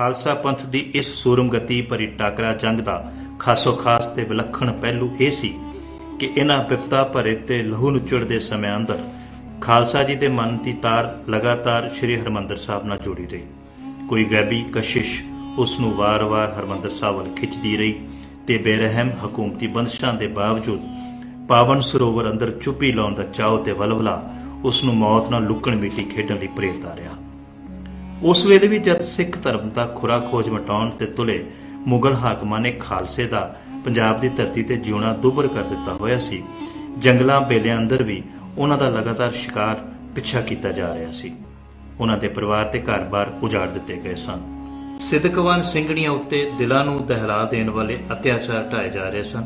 ਖਾਲਸਾ ਪੰਥ ਦੀ ਇਸ ਸੂਰਮਗਤੀ ਭਰੀ ਟਾਕਰਾ ਜੰਗ ਦਾ ਖਾਸੋ ਖਾਸ ਤੇ ਵਿਲੱਖਣ ਪਹਿਲੂ ਇਹ ਸੀ ਕਿ ਇਹਨਾਂ ਵਿਪਤਾ ਭਰੇ ਤੇ ਲਹੂ ਨੁਚੜਦੇ ਸਮੇਂ ਅੰਦਰ ਖਾਲਸਾ ਜੀ ਦੇ ਮਨ ਦੀ ਤਾਰ ਲਗਾਤਾਰ ਸ੍ਰੀ ਹਰਮੰਦਰ ਸਾਹਿਬ ਨਾਲ ਜੁੜੀ ਰਹੀ। ਕੋਈ ਗੈਬੀ ਕਸ਼ਿਸ਼ ਉਸ ਨੂੰ ਵਾਰ-ਵਾਰ ਹਰਮੰਦਰ ਸਾਹਿਬ ਵੱਲ ਖਿੱਚਦੀ ਰਹੀ ਤੇ ਬੇਰਹਿਮ ਹਕੂਮਤੀ ਬੰਦਸ਼ਾਂ ਦੇ ਬਾਵਜੂਦ ਪਾਵਨ ਸਰੋਵਰ ਅੰਦਰ ਚੁੱਪੀ ਲਾਉਣ ਦਾ ਚਾਅ ਤੇ ਵਲਵਲਾ ਉਸ ਨੂੰ ਮੌਤ ਨਾਲ ਲੁਕਣ ਮੀਟੀ ਖੇਡਣ ਲਈ ਪ੍ਰੇਰਦਾ ਰਿਹਾ। ਉਸ ਵੇਲੇ ਵੀ ਜਦ ਸਿੱਖ ਧਰਮ ਦਾ ਖੁਰਾ ਖੋਜ ਮਟਾਉਣ ਤੇ ਤੁਲੇ, ਮੁਗਲ ਹਾਕਮਾਂ ਨੇ ਖਾਲਸੇ ਦਾ ਪੰਜਾਬ ਦੀ ਧਰਤੀ ਤੇ ਜਿਉਣਾ ਦੁੱਭਰ ਕਰ ਦਿੱਤਾ ਹੋਇਆ ਸੀ। ਜੰਗਲਾਂ ਬੇਲਿਆਂ ਅੰਦਰ ਵੀ ਉਹਨਾਂ ਦਾ ਲਗਾਤਾਰ ਸ਼ਿਕਾਰ ਪਿੱਛਾ ਕੀਤਾ ਜਾ ਰਿਹਾ ਸੀ। ਉਹਨਾਂ ਦੇ ਪਰਿਵਾਰ ਤੇ ਘਰ-ਬਾਰ ਉਜਾੜ ਦਿੱਤੇ ਗਏ ਸਨ। ਸਿੱਧਕਵਾਨ ਸਿੰਘਣੀਆਂ ਉੱਤੇ ਦਿਲਾਂ ਨੂੰ ਦਹਿਲਾ ਦੇਣ ਵਾਲੇ ਅਤਿਆਚਾਰ ਢਾਏ ਜਾ ਰਹੇ ਸਨ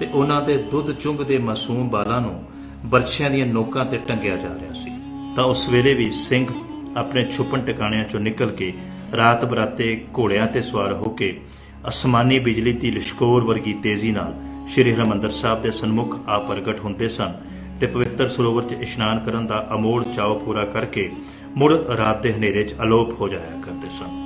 ਤੇ ਉਹਨਾਂ ਦੇ ਦੁੱਧ ਚੁੰਗਦੇ ਮਾਸੂਮ ਬਾਲਾਂ ਨੂੰ ਬਰਛਿਆਂ ਦੀਆਂ ਨੋਕਾਂ ਤੇ ਟੰਗਿਆ ਜਾ ਰਿਹਾ ਸੀ। ਤਾਂ ਉਸ ਵੇਲੇ ਵੀ ਸਿੰਘ ਆਪਣੇ ਛੁਪਣ ਟਿਕਾਣਿਆਂ ਚੋਂ ਨਿਕਲ ਕੇ ਰਾਤ ਬਰਾਤੇ ਘੋੜਿਆਂ ਤੇ ਸਵਾਰ ਹੋ ਕੇ ਅਸਮਾਨੀ ਬਿਜਲੀ ਦੀ ਲਿਸ਼ਕੋਰ ਵਰਗੀ ਤੇਜ਼ੀ ਨਾਲ ਸ਼੍ਰੀ ਹਰਿਮੰਦਰ ਸਾਹਿਬ ਦੇ ਸਨਮੁਖ ਆ ਪ੍ਰਗਟ ਹੁੰਦੇ ਸਨ ਤੇ ਪਵਿੱਤਰ ਸਰੋਵਰ 'ਚ ਇਸ਼ਨਾਨ ਕਰਨ ਦਾ ਅਮੋੜ ਚਾਅ ਪੂਰਾ ਕਰਕੇ ਮੁੜ ਰਾਤ ਦੇ ਹਨੇਰੇ 'ਚ ਅਲੋਪ ਹੋ ਜਾਇਆ ਕਰਦੇ ਸਨ।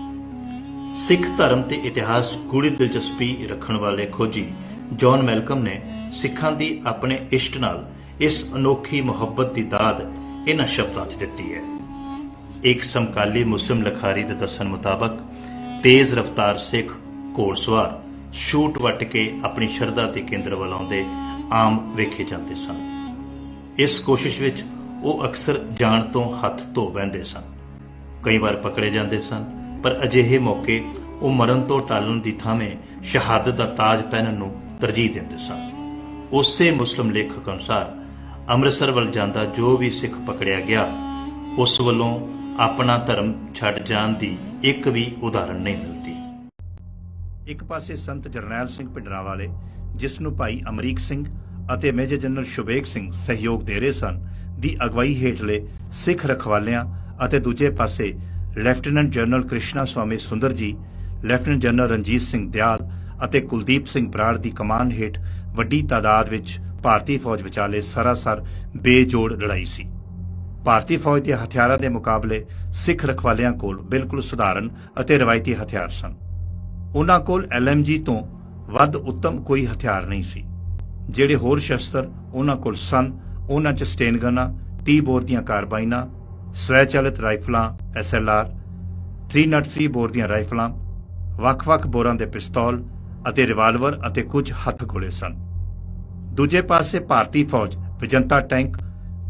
ਸਿੱਖ ਧਰਮ ਤੇ ਇਤਿਹਾਸ 'ਚ ਗੂੜੀ ਦਿਲਚਸਪੀ ਰੱਖਣ ਵਾਲੇ ਖੋਜੀ ਜੌਨ ਮੈਲਕਮ ਨੇ ਸਿੱਖਾਂ ਦੀ ਆਪਣੇ ਇਸ਼ਟ ਨਾਲ ਇਸ ਅਨੋਖੀ ਮੁਹੱਬਤ ਦੀ ਦਾਦ ਇਹਨਾਂ ਸ਼ਬਦਾਂ 'ਚ ਦਿੱਤੀ ਹੈ। ਇੱਕ ਸਮਕਾਲੀ ਮੁਸਲਿਮ ਲਖਾਰੀ ਦੇ ਦੱਸਣ ਮੁਤਾਬਕ ਤੇਜ਼ ਰਫ਼ਤਾਰ ਸਿੱਖ ਘੋੜਸਵਾਰ ਸ਼ੂਟ ਵੱਟ ਕੇ ਆਪਣੀ ਸ਼ਰਧਾ ਦੇ ਕੇਂਦਰ ਵੱਲ ਆਉਂਦੇ ਆਮ ਵੇਖੇ ਜਾਂਦੇ ਸਨ। ਇਸ ਕੋਸ਼ਿਸ਼ ਵਿੱਚ ਉਹ ਅਕਸਰ ਜਾਣ ਤੋਂ ਹੱਥ ਧੋ ਬਹਿੰਦੇ ਸਨ। ਕਈ ਵਾਰ ਪਕੜੇ ਜਾਂਦੇ ਸਨ, ਪਰ ਅਜਿਹੇ ਮੌਕੇ ਉਹ ਮਰਨ ਤੋਂ ਟਾਲਣ ਦੀ ਥਾਵੇਂ ਸ਼ਹਾਦਤ ਦਾ ਤਾਜ ਪਹਿਨਣ ਨੂੰ ਤਰਜੀਹ ਦਿੰਦੇ ਸਨ। ਉਸੇ ਮੁਸਲਮ ਲੇਖਕ ਅਨੁਸਾਰ ਅੰਮ੍ਰਿਤਸਰ ਵੱਲ ਜਾਂਦਾ ਜੋ ਵੀ ਸਿੱਖ ਪਕੜਿਆ ਗਿਆ, ਉਸ ਵੱਲੋਂ ਆਪਣਾ ਧਰਮ ਛੱਡ ਜਾਣ ਦੀ ਇੱਕ ਵੀ ਉਦਾਹਰਣ ਨਹੀਂ ਮਿਲਦੀ। ਇੱਕ ਪਾਸੇ ਸੰਤ ਜਰਨੈਲ ਸਿੰਘ ਪਿੰਡਰਾਂ ਵਾਲੇ, ਜਿਸ ਨੂੰ ਭਾਈ ਅਮਰੀਕ ਸਿੰਘ ਅਤੇ ਮੇਜਰ ਜਨਰਲ ਸ਼ੁਬੇਗ ਸਿੰਘ ਸਹਿਯੋਗ ਦੇ ਰਹੇ ਸਨ, ਦੀ ਅਗਵਾਈ ਹੇਠਲੇ ਸਿੱਖ ਰਖਵਾਲਿਆਂ ਅਤੇ ਦੂਜੇ ਪਾਸੇ lieutenant general Krishna Swami Sundar ji, lieutenant general Ranjit Singh Dayal ਅਤੇ ਕੁਲਦੀਪ ਸਿੰਘ ਬਰਾੜ ਦੀ ਕਮਾਨ ਹੇਠ ਵੱਡੀ ਤਾਦਾਦ ਵਿੱਚ ਭਾਰਤੀ ਫੌਜ ਵਿਚਾਲੇ ਸਰਾਸਰ ਬੇਜੋੜ ਲੜਾਈ ਸੀ। ਭਾਰਤੀ ਫੌਜ ਦੇ ਹਥਿਆਰਾਂ ਦੇ ਮੁਕਾਬਲੇ ਸਿੱਖ ਰਖਵਾਲਿਆਂ ਕੋਲ ਬਿਲਕੁਲ ਸਧਾਰਨ ਅਤੇ ਰਵਾਇਤੀ ਹਥਿਆਰ ਸਨ। ਉਹਨਾਂ ਕੋਲ ਐਲਐਮਜੀ ਤੋਂ ਵੱਧ ਉੱਤਮ ਕੋਈ ਹਥਿਆਰ ਨਹੀਂ ਸੀ। ਜਿਹੜੇ ਹੋਰ ਸ਼ਸਤਰ ਉਹਨਾਂ ਕੋਲ ਸਨ, ਉਹਨਾਂ 'ਚ ਸਟੇਨ ਗਨਾਂ 30 ਬੋਰ ਦੀਆਂ ਕਾਰਬਾਈਨਾਂ, ਸਵੈਚਲਿਤ ਰਾਈਫਲਾਂ, ਐਸਐਲਆਰ 303 ਬੋਰ ਦੀਆਂ ਰਾਈਫਲਾਂ, ਵੱਖ-ਵੱਖ ਬੋਰਾਂ ਦੇ ਪਿਸਤੌਲ ਅਤੇ ਰਿਵਾਲਵਰ ਅਤੇ ਕੁਝ ਹੱਥ ਗੋਲੇ ਸਨ। ਦੂਜੇ ਪਾਸੇ ਭਾਰਤੀ ਫੌਜ ਵਿਜੰਤਾ ਟੈਂਕ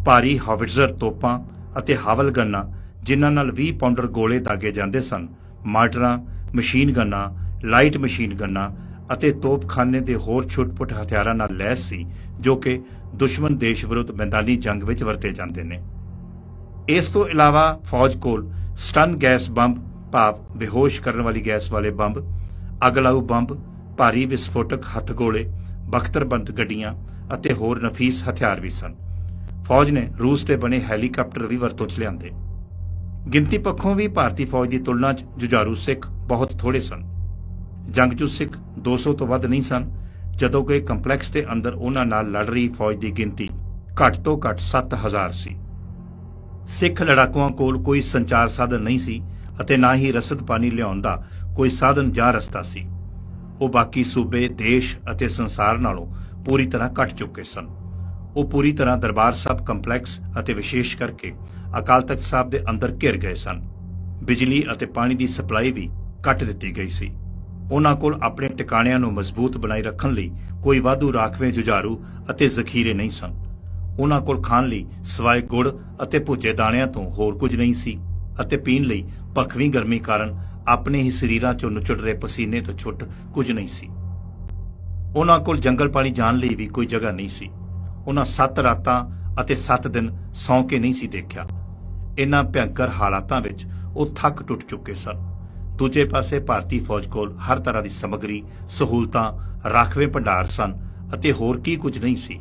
ਭਾਰੀ ਹਾਵਿਟਜ਼ਰ ਤੋਪਾਂ ਅਤੇ ਹਾਵਲ ਗੰਨਾਂ, ਜਿਨ੍ਹਾਂ ਨਾਲ 20 ਪਾਉਂਡਰ ਗੋਲੇ ਦਾਗੇ ਜਾਂਦੇ ਸਨ ਮਾਰਟਰਾਂ ਮਸ਼ੀਨ ਗੰਨਾਂ, ਲਾਈਟ ਮਸ਼ੀਨ ਗੰਨਾਂ ਅਤੇ ਤੋਪਖਾਨੇ ਦੇ ਹੋਰ ਛੁੱਟ-ਪੁੱਟ ਹਥਿਆਰਾਂ ਨਾਲ ਲੈਸ ਸੀ, ਜੋ ਕਿ ਦੁਸ਼ਮਣ ਦੇਸ਼ ਵਿਰੁੱਧ ਮੈਦਾਨੀ ਜੰਗ ਵਿੱਚ ਵਰਤੇ ਜਾਂਦੇ ਨੇ। ਇਸ ਤੋਂ ਇਲਾਵਾ ਫੌਜ ਕੋਲ ਸਟਨ ਗੈਸ ਬੰਬ, ਭਾਵ ਬੇਹੋਸ਼ ਕਰਨ ਵਾਲੀ ਗੈਸ ਵਾਲੇ ਬੰਬ, ਅਗਲਾਊ ਬੰਬ, ਭਾਰੀ ਵਿਸਫੋਟਕ ਹੱਥ ਗੋਲੇ ਬਖਤਰਬੰਦ ਗੱਡੀਆਂ ਅਤੇ ਹੋਰ ਨਫੀਸ ਹਥਿਆਰ ਵੀ ਸਨ। ਫੌਜ ਨੇ ਰੂਸ ਤੇ ਬਣੇ ਹੈਲੀਕਾਪਟਰ ਵੀ ਵਰਤੋਂ 'ਚ ਲਿਆਂਦੇ। ਗਿਣਤੀ ਪੱਖੋਂ ਵੀ ਭਾਰਤੀ ਫੌਜ ਦੀ ਤੁਲਨਾ 'ਚ ਜੁਝਾਰੂ ਸਿੱਖ ਬਹੁਤ ਥੋੜੇ ਸਨ। ਜੰਗਜੂ ਸਿੱਖ 200 ਤੋਂ ਵੱਧ ਨਹੀਂ ਸਨ, ਜਦੋਂ ਕਿ ਕੰਪਲੈਕਸ ਦੇ ਅੰਦਰ ਉਹਨਾਂ ਨਾਲ ਲੜ ਰਹੀ ਫੌਜ ਦੀ ਗਿਣਤੀ ਘੱਟ ਤੋਂ ਘੱਟ 7000 ਸੀ। ਸਿੱਖ ਲੜਾਕੂਆਂ ਕੋਲ ਕੋਈ ਸੰਚਾਰ ਸਾਧਨ ਨਹੀਂ ਸੀ ਅਤੇ ਨਾ ਹੀ ਰਸਦ ਪਾਣੀ ਲਿਆਉਣ ਦਾ ਕੋਈ ਸਾਧਨ ਜਾਂ ਰਸਤਾ ਸੀ। ਉਹ ਬਾਕੀ ਸੂਬੇ, ਦੇਸ਼ ਅਤੇ ਸੰਸਾਰ ਨਾਲੋਂ ਪੂਰੀ ਤਰ੍ਹਾਂ ਘਟ ਚੁੱਕੇ ਸਨ। ਉਹ ਪੂਰੀ ਤਰ੍ਹਾਂ ਦਰਬਾਰ ਸਾਹਿਬ ਕੰਪਲੈਕਸ ਅਤੇ ਵਿਸ਼ੇਸ਼ ਕਰਕੇ ਅਕਾਲ ਤਖਤ ਸਾਹਿਬ ਦੇ ਅੰਦਰ ਘਿਰ ਗਏ ਸਨ। ਬਿਜਲੀ ਅਤੇ ਪਾਣੀ ਦੀ ਸਪਲਾਈ ਵੀ ਕੱਟ ਦਿੱਤੀ ਗਈ ਸੀ। ਉਹਨਾਂ ਕੋਲ ਆਪਣੇ ਟਿਕਾਣਿਆਂ ਨੂੰ ਮਜ਼ਬੂਤ ਬਣਾਈ ਰੱਖਣ ਲਈ ਕੋਈ ਵਾਧੂ ਰਾਖਵੇਂ ਜੁਝਾਰੂ ਅਤੇ ਜ਼ਖੀਰੇ ਨਹੀਂ ਸਨ। ਉਹਨਾਂ ਕੋਲ ਖਾਣ ਲਈ ਸਵਾਏ ਗੁੜ ਅਤੇ ਭੁੱਜੇ ਦਾਣਿਆਂ ਤੋਂ ਹੋਰ ਕੁਝ ਨਹੀਂ ਸੀ ਅਤੇ ਪੀਣ ਲਈ ਭਖਵੀਂ ਗਰਮੀ ਕਾਰਨ ਆਪਣੇ ਹੀ ਸਰੀਰਾਂ ਚੋਂ ਨੁਚੜ ਰਹੇ ਪਸੀਨੇ ਤੋਂ ਛੁੱਟ ਕੁਝ ਨਹੀਂ ਸੀ। ਉਹਨਾਂ ਕੋਲ ਜੰਗਲ ਪਾਣੀ ਜਾਣ ਲਈ ਵੀ ਕੋਈ ਜਗ੍ਹਾ ਨਹੀਂ ਸੀ। ਉਹਨਾਂ 7 ਰਾਤਾਂ ਅਤੇ 7 ਦਿਨ ਸੌਂ ਕੇ ਨਹੀਂ ਸੀ ਦੇਖਿਆ। ਇਨ੍ਹਾਂ ਭਿਅੰਕਰ ਹਾਲਾਤਾਂ ਵਿੱਚ ਉਹ ਥੱਕ ਟੁੱਟ ਚੁੱਕੇ ਸਨ। ਦੂਜੇ ਪਾਸੇ ਭਾਰਤੀ ਫੌਜ ਕੋਲ ਹਰ ਤਰ੍ਹਾਂ ਦੀ ਸਮੱਗਰੀ, ਸਹੂਲਤਾਂ, ਰਾਖਵੇਂ ਭੰਡਾਰ ਸਨ ਅਤੇ ਹੋਰ ਕੀ ਕੁਝ ਨਹੀਂ ਸੀ।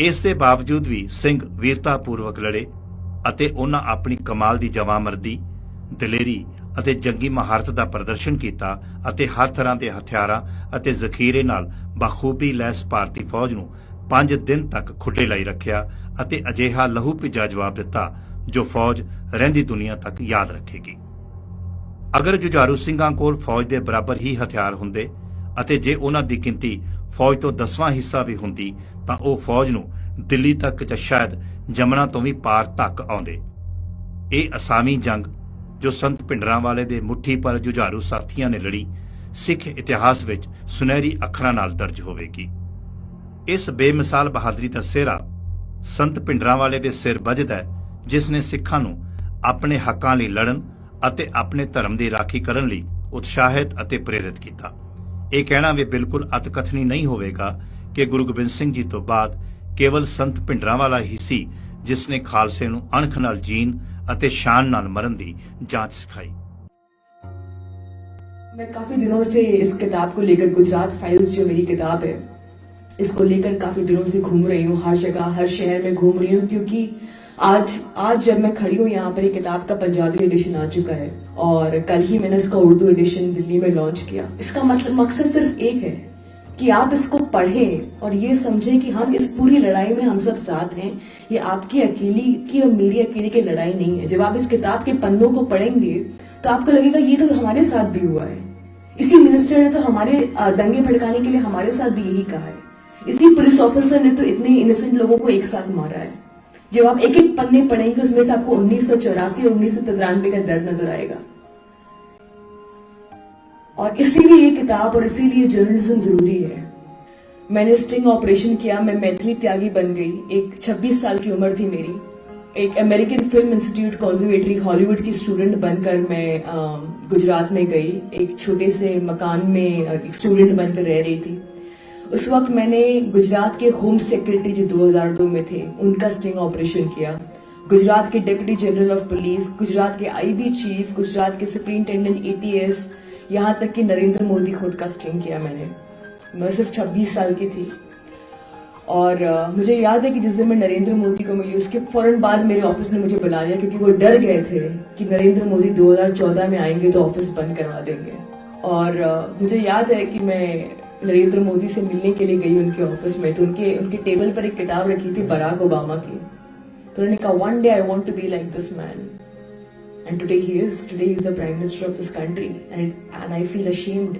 ਇਸ ਦੇ ਬਾਵਜੂਦ ਵੀ ਸਿੰਘ ਵੀਰਤਾਪੂਰਵਕ ਲੜੇ ਅਤੇ ਉਹਨਾਂ ਆਪਣੀ ਕਮਾਲ ਦੀ ਜਵਾਮਰਦੀ, ਦਲੇਰੀ ਅਤੇ ਜੰਗੀ ਮਹਾਰਤ ਦਾ ਪ੍ਰਦਰਸ਼ਨ ਕੀਤਾ ਅਤੇ ਹਰ ਤਰ੍ਹਾਂ ਦੇ ਹਥਿਆਰਾਂ ਅਤੇ ਜ਼ਖੀਰੇ ਨਾਲ ਬਖੂਬੀ ਲੈਸ ਭਾਰਤੀ ਫੌਜ ਨੂੰ 5 ਦਿਨ ਤੱਕ ਖੁੱਡੇ ਲਈ ਰੱਖਿਆ ਅਤੇ ਅਜਿਹਾ ਲਹੂ ਭਿੱਜਾ ਜਵਾਬ ਦਿੱਤਾ, ਜੋ ਫੌਜ ਰਹਿੰਦੀ ਦੁਨੀਆ ਤੱਕ ਯਾਦ ਰੱਖੇਗੀ। ਅਗਰ ਜੁਝਾਰੂ ਸਿੰਘਾਂ ਕੋਲ ਫੌਜ ਦੇ ਬਰਾਬਰ ਹੀ ਹਥਿਆਰ ਹੁੰਦੇ ਅਤੇ ਜੇ ਉਹਨਾਂ ਦੀ ਗਿਣਤੀ ਫੌਜ ਤੋਂ ਦਸਵਾਂ ਹਿੱਸਾ ਵੀ ਹੁੰਦੀ, ਤਾਂ ਉਹ ਫੌਜ ਨੂੰ ਦਿੱਲੀ ਤੱਕ ਜਾਂ ਸ਼ਾਇਦ ਜਮਨਾ ਤੋਂ ਵੀ ਪਾਰ ਤੱਕ ਆਉਂਦੇ। ਇਹ ਅਸਾਮੀ ਜੰਗ, ਜੋ ਸੰਤ ਭਿੰਡਰਾਂ ਵਾਲੇ ਦੇ ਮੁੱਠੀ ਪਰ ਜੁਝਾਰੂ ਸਾਥੀਆਂ ਨੇ ਲੜੀ, ਸਿੱਖ ਇਤਿਹਾਸ ਵਿੱਚ ਸੁਨਹਿਰੀ ਅੱਖਰਾਂ ਨਾਲ ਦਰਜ ਹੋਵੇਗੀ। ਇਸ ਬੇਮਿਸਾਲ ਬਹਾਦਰੀ ਦਾ ਸਿਹਰਾ ਸੰਤ ਭਿੰਡਰਾਂ ਵਾਲੇ ਦੇ ਸਿਰ ਵੱਜਦਾ ਹੈ ਜਿਸ ਨੇ ਸਿੱਖਾਂ ਨੂੰ ਆਪਣੇ ਹੱਕਾਂ ਲਈ ਲੜਨ ਅਤੇ ਆਪਣੇ ਧਰਮ ਦੀ ਰਾਖੀ ਕਰਨ ਲਈ ਉਤਸ਼ਾਹਿਤ ਅਤੇ ਪ੍ਰੇਰਿਤ ਕੀਤਾ ਇਹ ਕਹਿਣਾ ਵੀ ਬਿਲਕੁਲ ਅਤਕਥਨੀ ਨਹੀਂ ਹੋਵੇਗਾ ਕਿ ਗੁਰੂ ਗੋਬਿੰਦ ਸਿੰਘ ਜੀ ਤੋਂ ਬਾਅਦ ਕੇਵਲ ਸੰਤ ਭਿੰਡਰਾਂ ਵਾਲਾ ਹੀ ਸੀ ਜਿਸ ਨੇ ਖਾਲਸੇ ਨੂੰ ਅਣਖ ਨਾਲ ਜੀਣ ਅਤੇ ਸ਼ਾਨ ਨਾਲ ਮਰਨ ਦੀ ਜਾਂਚ ਸਿਖਾਈ मैं काफी दिनों से इस किताब को लेकर गुजरात फाइल्स जो मेरी किताब है इसको लेकर काफ़ी दिनों से घूम रही हूँ, हर जगह, हर शहर में घूम रही हूँ, क्योंकि आज आज जब मैं खड़ी हूँ, यहाँ पर ये किताब का पंजाबी एडिशन आ चुका है और कल ही मैंने इसका उर्दू एडिशन दिल्ली में लॉन्च किया। इसका मतलब मकसद सिर्फ़ एक है कि आप इसको पढ़ें और ये समझें कि हम इस पूरी लड़ाई में हम सब साथ हैं। ये आपकी अकेली की और मेरी अकेली की लड़ाई नहीं है। जब आप इस किताब के पन्नों को पढ़ेंगे तो आपको लगेगा, ये तो हमारे साथ भी हुआ है। इसी मिनिस्टर ने तो हमारे दंगे भड़काने के लिए हमारे साथ भी यही कहा है। इसी पुलिस ऑफिसर ने तो इतने इनोसेंट लोगों को एक साथ मारा है। जब आप एक एक पन्ने पढ़ेंगे, उसमें से आपको उन्नीस सौ चौरासी और उन्नीस सौ तिरानवे का दर्द नज़र आएगा। और इसीलिए ये किताब और इसीलिए जर्नलिज्म ज़रूरी है। मैंने स्टिंग ऑपरेशन किया, मैं मैथिली त्यागी बन गई। एक 26 साल की उम्र थी मेरी। एक American film institute conservatory Hollywood की स्टूडेंट बनकर मैं गुजरात में गई। एक छोटे से मकान में एक स्टूडेंट बनकर रह रही थी। उस वक्त मैंने गुजरात के होम सेक्रेटरी जो 2002 में थे उनका स्टिंग ऑपरेशन किया। गुजरात के deputy general of police Gujarat के आईबी चीफ गुजरात के सुप्रिंटेंडेंट एटीएस यहाँ तक कि नरेंद्र मोदी खुद का स्टिंग किया मैंने। मैं सिर्फ़ 26 साल की थी। और अ, मुझे याद है कि जिस दिन मैं नरेंद्र मोदी को मिली उसके फ़ौरन बाद मेरे ऑफ़िस ने मुझे बुला लिया क्योंकि वो डर गए थे कि नरेंद्र मोदी 2014 में आएँगे तो ऑफ़िस बंद करवा देंगे। और अ, मुझे याद है कि मैं नरेंद्र मोदी से मिलने के लिए गई उनके ऑफ़िस में तो उनके उनके टेबल पर एक किताब रखी थी बराक ओबामा की। तो उन्होंने कहा one day I want to be like this man and today he is today is the prime minister of this country and and I feel ashamed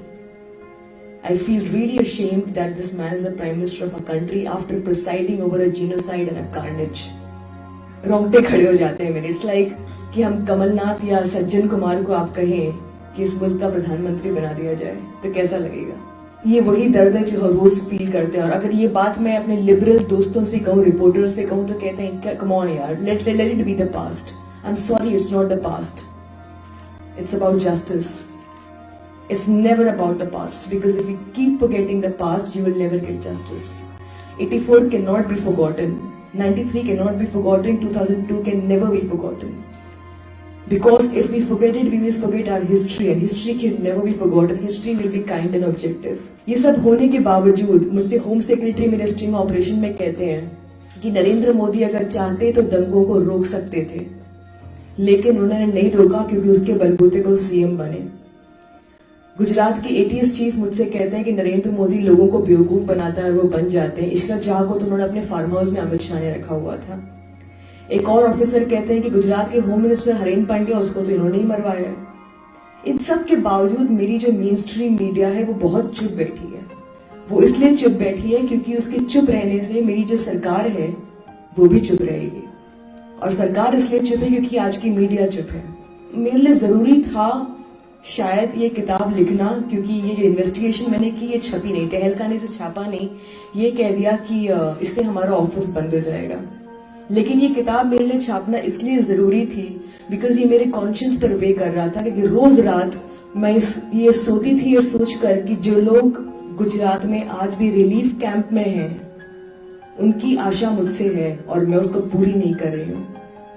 I feel really ashamed that this man is the prime minister of a country after presiding over a genocide and a carnage रोंगटे खड़े हो जाते हैं मेरे। It's like कि हम कमलनाथ या सज्जन कुमार को आप कहें कि इस मुल्क का प्रधानमंत्री बना दिया जाए तो कैसा लगेगा? ये वही दर्द है जो हर रोज फील करते हैं और अगर ये बात मैं अपने लिबरल दोस्तों से कहूँ रिपोर्टर से कहूँ तो कहते हैं कम ऑन यार let let it be the past I am sorry it's not the past It's about justice. It's never about the past because if you keep forgetting the past, you will never get justice. 84 cannot be forgotten. 93 cannot be forgotten. 2002 can never be forgotten. Because if we forget it, we will forget our history, and history can never be forgotten. History will be kind and objective. ये सब होने के बावजूद मुझसे home secretary मेरे sting operation में कहते हैं कि नरेंद्र मोदी अगर चाहते तो दंगों को रोक सकते थे लेकिन उन्होंने नहीं रोका क्योंकि उसके बलबूते पर सीएम बने गुजरात के एटीएस चीफ मुझसे कहते हैं कि नरेंद्र मोदी लोगों को बेवकूफ़ बनाता है और वो बन जाते हैं इशरत शाह को तो उन्होंने अपने फार्म हाउस में अमित शाह ने रखा हुआ था एक और ऑफिसर कहते हैं कि गुजरात के होम मिनिस्टर हरेन पांड्या उसको तो इन्होंने ही मरवाया है। इन सब के बावजूद मेरी जो मेन स्ट्रीम मीडिया है, वो बहुत चुप बैठी है। वो इसलिए चुप बैठी है क्योंकि उसके चुप रहने से मेरी जो सरकार है, वो भी चुप रहेगी। और सरकार इसलिए चुप है क्योंकि आज की मीडिया चुप है। मेरे लिए ज़रूरी था शायद ये किताब लिखना क्योंकि ये जो इन्वेस्टिगेशन मैंने की, ये छपी नहीं, तहलका ने इसे छापा नहीं, ये कह दिया कि इससे हमारा ऑफ़िस बंद हो जाएगा। लेकिन ये किताब मेरे लिए छापना इसलिए ज़रूरी थी बिकॉज़ ये मेरे कॉन्शियस पर वे कर रहा था क्योंकि रोज रात मैं ये सोती थी ये सोचकर कि जो लोग गुजरात में आज भी रिलीफ कैंप में हैं उनकी आशा मुझसे है और मैं उसको पूरी नहीं कर रही हूँ।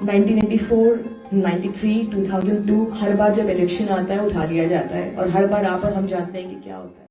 1994, 93, 2002 हर बार जब इलेक्शन आता है उठा लिया जाता है और हर बार आप और हम जानते हैं कि क्या होता है।